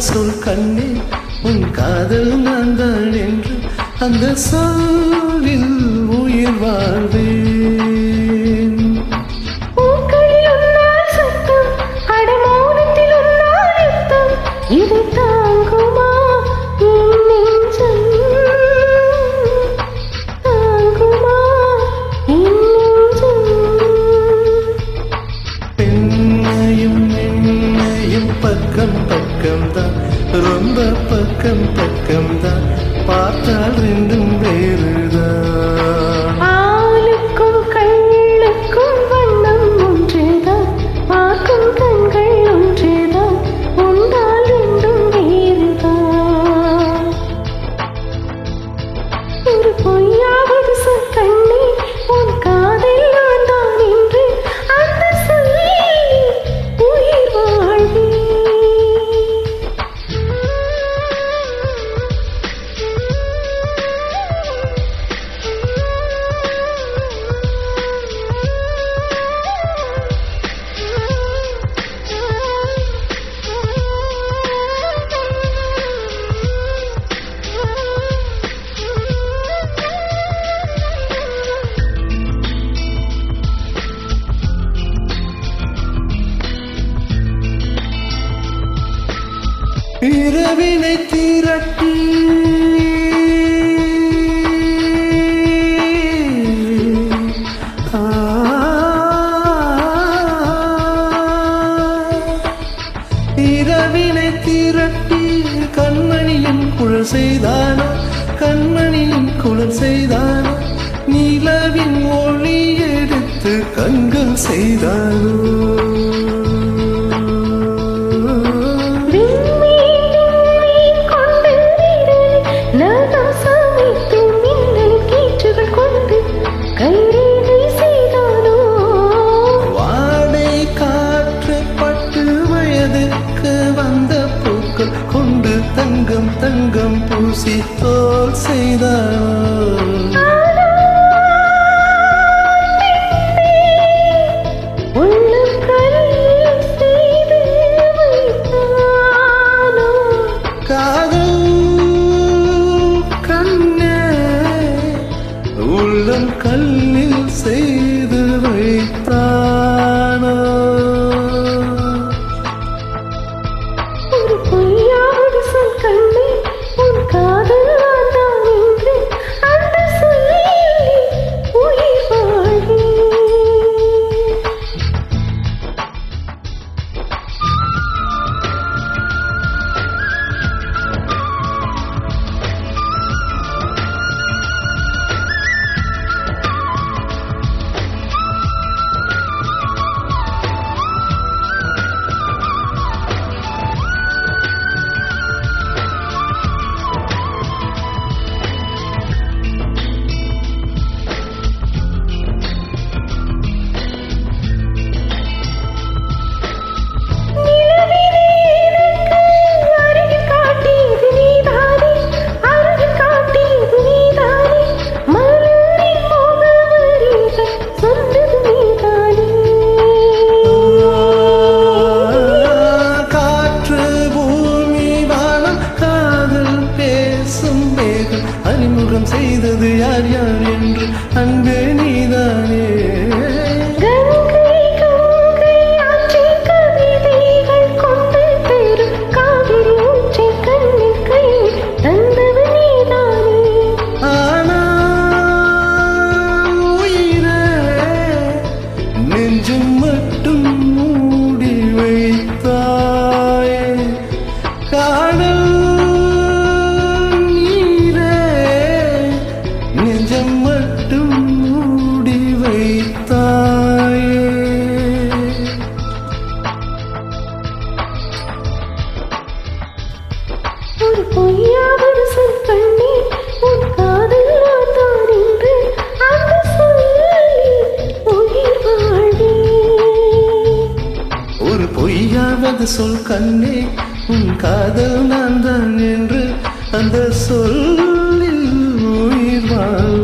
பார்த்து சொல் கண்ணே உன் காதல் நான் தான் என்று அந்த சொல்லில் உயிர் வாழ்வே tartar இரவினை திரட்டி. இரவினை திரட்டி கண்மணியின் குழல் செய்தானா? கண்மணியின் குழல் செய்தானா? நிலவின் ஒளி எடுத்து கண்கள் செய்தானோ? செய்தது யார் யார் என்று அன்பே மட்டும் மூடி வைத்தாயே. ஒரு பொய்யாவது சொல் பண்ணி உன் காதல் தானின்று அந்த சொல்லி உயிர் வாழி. சொல் கண்ணே உன் காதல் நான் தான் என்று அந்த சொல்லில் உயிர் வாழ்.